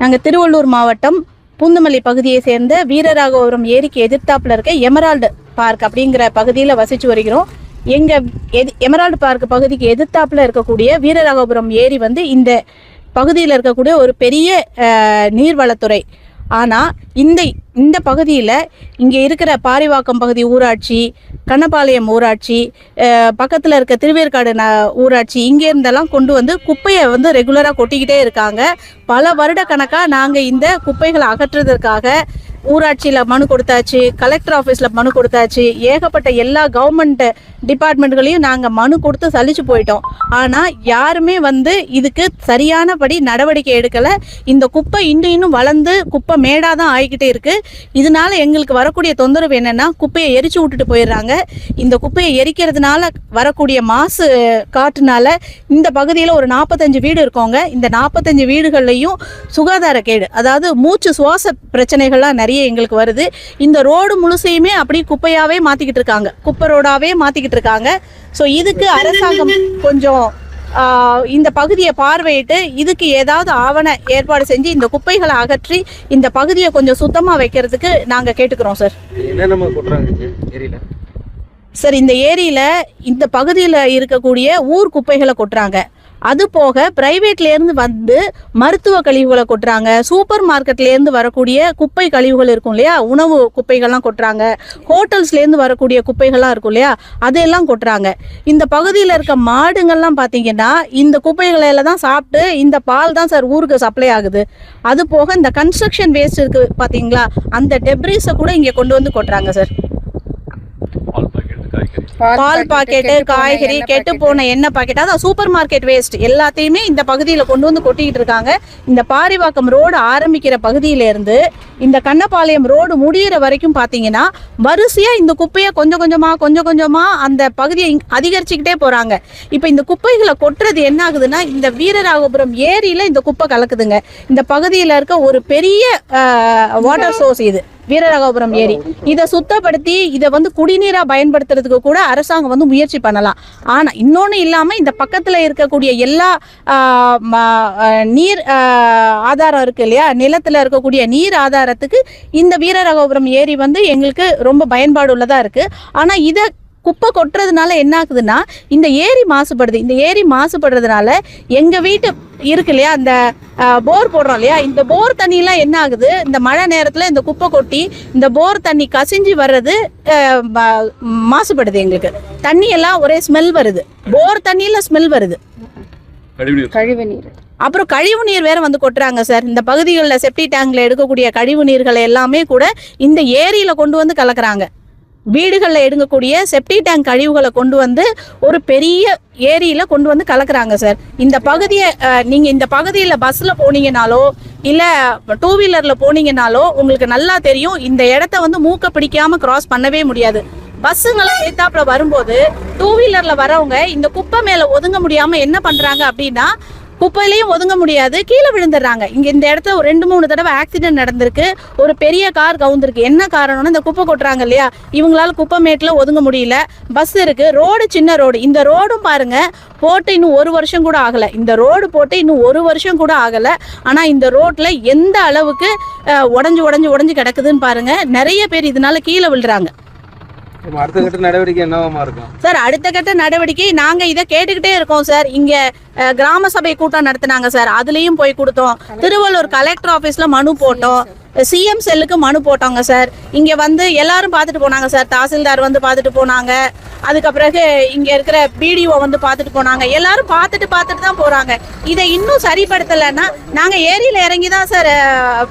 நாங்கள் திருவள்ளூர் மாவட்டம் பூந்தமல்லி பகுதியை சேர்ந்த வீரராகவபுரம் ஏரிக்கு எதிர்த்தாப்பில் இருக்க எமரால்டு பார்க் அப்படிங்கிற பகுதியில் வசித்து வருகிறோம். எங்கள் எது எமரால்டு பார்க் பகுதிக்கு எதிர்த்தாப்பில் இருக்கக்கூடிய வீரராகவபுரம் ஏரி வந்து இந்த பகுதியில் இருக்கக்கூடிய ஒரு பெரிய நீர்வளத்துறை. ஆனால் இந்த இந்த பகுதியில் இங்கே இருக்கிற பாரிவாக்கம் பகுதி ஊராட்சி கண்ணபாளையம் ஊராட்சி பக்கத்தில் இருக்க திருவேற்காடு ந ஊராட்சி இங்கேருந்தெல்லாம் கொண்டு வந்து குப்பையை வந்து ரெகுலராக கொட்டிக்கிட்டே இருக்காங்க. பல வருட கணக்காக நாங்கள் இந்த குப்பைகளை அகற்றுறதற்காக ஊராட்சியில் மனு கொடுத்தாச்சு கலெக்டர் ஆஃபீஸில் மனு கொடுத்தாச்சு. ஏகப்பட்ட எல்லா கவர்மெண்ட் டிபார்ட்மெண்ட்களையும் நாங்கள் மனு கொடுத்து சலிச்சு போயிட்டோம். ஆனால் யாருமே வந்து இதுக்கு சரியானபடி நடவடிக்கை எடுக்கலை. இந்த குப்பை இன்னும் இன்னும் வளர்ந்து குப்பை மேடாக தான் ஆகிக்கிட்டே இருக்குது இதனால எங்களுக்கு வரக்கூடிய தொந்தரவு என்னென்னா குப்பையை எரிச்சு விட்டுட்டு போயிடுறாங்க. இந்த குப்பையை எரிக்கிறதுனால வரக்கூடிய மாசு காற்றுனால இந்த பகுதியில் ஒரு நாற்பத்தஞ்சு வீடு இருக்கோங்க. இந்த நாற்பத்தஞ்சு வீடுகள்லையும் சுகாதார கேடு அதாவது மூச்சு சுவாச பிரச்சனைகள்லாம் நிறைய எங்களுக்கு வருது. இந்த ரோடு முழுசையுமே அப்படி குப்பையாவே மாத்திக்கிட்டு இருக்காங்க. குப்பை ரோடாவே மாத்திக்கிட்டு இருக்காங்க. ஸோ இதுக்கு அரசாங்கம் கொஞ்சம் இந்த பகுதியை பார்வையிட்டு இதுக்கு ஏதாவது ஆவண ஏற்பாடு செஞ்சு இந்த குப்பைகளை அகற்றி இந்த பகுதியை கொஞ்சம் சுத்தமா வைக்கிறதுக்கு நாங்க கேட்டுக்கிறோம் சார். சார் இந்த ஏரியில இந்த பகுதியில் இருக்கக்கூடிய ஊர் குப்பைகளை கொட்டுறாங்க. அது போக பிரைவேட்லேருந்து வந்து மருத்துவ கழிவுகளை கொட்டுறாங்க. சூப்பர் மார்க்கெட்லேருந்து வரக்கூடிய குப்பை கழிவுகள் இருக்கும் இல்லையா? உணவு குப்பைகள்லாம் கொட்டுறாங்க. ஹோட்டல்ஸ்லேருந்து வரக்கூடிய குப்பைகள்லாம் இருக்கும் இல்லையா? அதையெல்லாம் கொட்டுறாங்க. இந்த பகுதியில் இருக்க மாடுங்கள்லாம் பார்த்தீங்கன்னா இந்த குப்பைகளை தான் சாப்பிட்டு இந்த பால் தான் சார் ஊருக்கு சப்ளை ஆகுது. அது போக இந்த கன்ஸ்ட்ரக்ஷன் வேஸ்ட் இருக்குது பார்த்தீங்களா அந்த டெப்ரிஸை கூட இங்கே கொண்டு வந்து கொட்டுறாங்க சார். பால் பாக்கெட்டு காய்கறி கெட்டு போன எண்ணெய் பாக்கெட் அதான் சூப்பர் மார்க்கெட் வேஸ்ட். எல்லாத்தையுமே இந்த பகுதியில் கொண்டு வந்து கொட்டிக்கிட்டு இருக்காங்க. இந்த பாரிவாக்கம் ரோடு ஆரம்பிக்கிற பகுதியில இருந்து இந்த கண்ணபாளையம் ரோடு முடியிற வரைக்கும் பார்த்தீங்கன்னா வரிசையா இந்த குப்பையை கொஞ்சம் கொஞ்சமா கொஞ்சம் கொஞ்சமா அந்த பகுதியை அதிகரிச்சுக்கிட்டே போறாங்க. இப்போ இந்த குப்பைகளை கொட்டுறது என்ன ஆகுதுன்னா இந்த வீரராகபுரம் ஏரியில இந்த குப்பை கலக்குதுங்க. இந்த பகுதியில் இருக்க ஒரு பெரிய வாட்டர் சோர்ஸ் இது. வீரராகபுரம் ஏரி. இதை சுத்தப்படுத்தி இதை வந்து குடிநீரா பயன்படுத்துறதுக்கு கூட அரசாங்கம் வந்து முயற்சி பண்ணலாம். ஆனா இன்னொன்னு இல்லாம இந்த பக்கத்துல இருக்கக்கூடிய எல்லா ம- நீர் ஆதாரம் இருக்கு இல்லையா? நிலத்துல இருக்கக்கூடிய நீர் ஆதாரத்துக்கு இந்த வீரராகபுரம் ஏரி வந்து எங்களுக்கு ரொம்ப பயன்பாடு உள்ளதா இருக்கு. ஆனா இதை குப்பை கொட்டுறதுனால என்ன ஆகுதுன்னா இந்த ஏரி மாசுபடுது. இந்த ஏரி மாசுபடுறதுனால எங்கள் வீட்டு இருக்கு இல்லையா? அந்த போர் போடுறோம் இல்லையா? இந்த போர் தண்ணியெல்லாம் என்ன ஆகுது? இந்த மழை நேரத்துல இந்த குப்பை கொட்டி இந்த போர் தண்ணி கசிஞ்சு வர்றது மாசுபடுது எங்களுக்கு. தண்ணி எல்லாம் ஒரே ஸ்மெல் வருது. போர் தண்ணியில ஸ்மெல் வருது. கழிவு நீர். அப்புறம் கழிவு நீர் வேற வந்து கொட்டுறாங்க சார் இந்த பகுதிகளில் செப்டி டேங்க்ல எடுக்கக்கூடிய கழிவு நீர்களை எல்லாமே கூட இந்த ஏரியில கொண்டு வந்து கலக்குறாங்க. வீடுகளில் எடுக்கக்கூடிய செப்டி டேங்க் கழிவுகளை கொண்டு வந்து ஒரு பெரிய ஏரியில் கொண்டு வந்து கலக்குறாங்க சார் இந்த பகுதியை நீங்கள் இந்த பகுதியில் பஸ்ஸில் போனீங்கனாலோ இல்லை டூ வீலரில் போனீங்கனாலோ உங்களுக்கு நல்லா தெரியும். இந்த இடத்த வந்து மூக்க பிடிக்காமல் கிராஸ் பண்ணவே முடியாது. பஸ்ஸுங்களாம் ஏத்தாப்புல வரும்போது டூ வீலரில் வரவங்க இந்த குப்பை மேலே ஒதுங்க முடியாமல் என்ன பண்ணுறாங்க அப்படின்னா குப்பையிலையும் ஒதுங்க முடியாது. கீழே விழுந்துடுறாங்க. இங்கே இந்த இடத்துல ஒரு ரெண்டு மூணு தடவை ஆக்சிடென்ட் நடந்திருக்கு. ஒரு பெரிய கார் கவுந்திருக்கு. என்ன காரணம்னா இந்த குப்பை கொட்டுறாங்க இல்லையா? இவங்களால குப்பை மேட்டில் ஒதுங்க முடியல. பஸ் இருக்கு. ரோடு சின்ன ரோடு இந்த ரோடும் பாருங்க போட்டு இன்னும் ஒரு வருஷம் கூட ஆகலை. இந்த ரோடு போட்டு இன்னும் ஒரு வருஷம் கூட ஆகலை. ஆனால் இந்த ரோட்டில் எந்த அளவுக்கு உடஞ்சு உடஞ்சு உடஞ்சு கிடக்குதுன்னு பாருங்க. நிறைய பேர் இதனால கீழே விழுறாங்க. அடுத்த கட்ட நடவடிக்கை என்னவாமா இருக்கும்? சார் அடுத்த கட்ட நடவடிக்கை நாங்க இதை கேட்டுக்கிட்டே இருக்கோம் சார். இங்க கிராம சபை கூட்டம் நடத்தினாங்க சார். அதுலயும் போய் கொடுத்தோம். திருவள்ளூர் கலெக்டர் ஆபீஸ்ல மனு போட்டோம். சிஎம் செல்லுக்கு மனு போட்டோங்க சார். இங்க வந்து எல்லாரும் பார்த்துட்டு போனாங்க சார். தாசில்தார் வந்து பார்த்துட்டு போனாங்க. அதுக்கு பிறகு இங்க இருக்கிற பிடிஓ வந்து பார்த்துட்டு போனாங்க. எல்லாரும் பார்த்துட்டு பார்த்துட்டு தான் போறாங்க. இதை இன்னும் சரிப்படுத்தலைன்னா நாங்க ஏரியில இறங்கி தான் சார்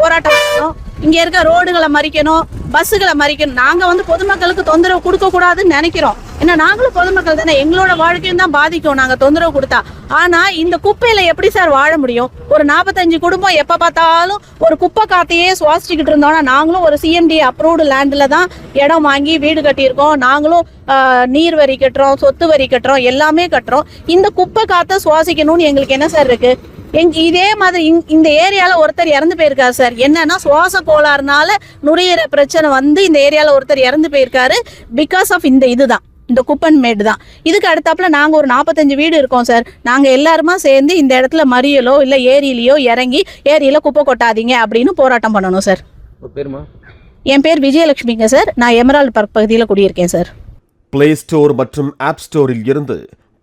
போராட்டம் பண்ணணும். இங்க இருக்க ரோடுகளை மறிக்கணும். பஸ்ஸுகளை மறிக்கணும். நாங்கள் வந்து பொதுமக்களுக்கு தொந்தரவு கொடுக்கக்கூடாதுன்னு நினைக்கிறோம். ஏன்னா நாங்களும் பொதுமக்கள் தானே. எங்களோட வாழ்க்கையும் தான் பாதிக்கும். நாங்கள் தொந்தரவு கொடுத்தா. ஆனால் இந்த குப்பையில் எப்படி சார் வாழ முடியும்? ஒரு நாற்பத்தஞ்சு குடும்பம் எப்போ பார்த்தாலும் ஒரு குப்பை காத்தையே சுவாசிச்சுக்கிட்டு இருந்தோம்னா நாங்களும் ஒரு சிஎம்டி அப்ரூவ்டு லேண்டில் தான் இடம் வாங்கி வீடு கட்டியிருக்கோம். நாங்களும் நீர் வரி கட்டுறோம் சொத்து வரி கட்டுறோம் எல்லாமே கட்டுறோம். இந்த குப்பை காற்றை சுவாசிக்கணும்னு எங்களுக்கு என்ன சார் இருக்குது எங்க இதே மாதிரி இங்- இந்த ஏரியால ஒருத்தர் இறந்து போயிருக்காரு சார். என்னன்னா சுவாச கோளாறுனால நுரையீரல் பிரச்சனை வந்து இந்த ஏரியால ஒருத்தர் இறந்து போயிருக்காரு பிகாஸ் ஆஃப் இந்த இதுதான். இந்த குப்பன் மேடு தான். இதுக்கு அடுத்தாப்புல நாங்கள் ஒரு நாற்பத்தஞ்சு வீடு இருக்கோம் சார். நாங்கள் எல்லாருமா சேர்ந்து இந்த இடத்துல மறியலோ இல்லை ஏரியிலையோ இறங்கி ஏரியில் குப்பை கொட்டாதீங்க அப்படின்னு போராட்டம் பண்ணணும் சார். என் பேர் விஜயலட்சுமிங்க சார். நான் எமரால்டு பார்க் பகுதியில் குடியிருக்கேன் சார். பிளே ஸ்டோர் மற்றும் ஆப் ஸ்டோரில் இருந்து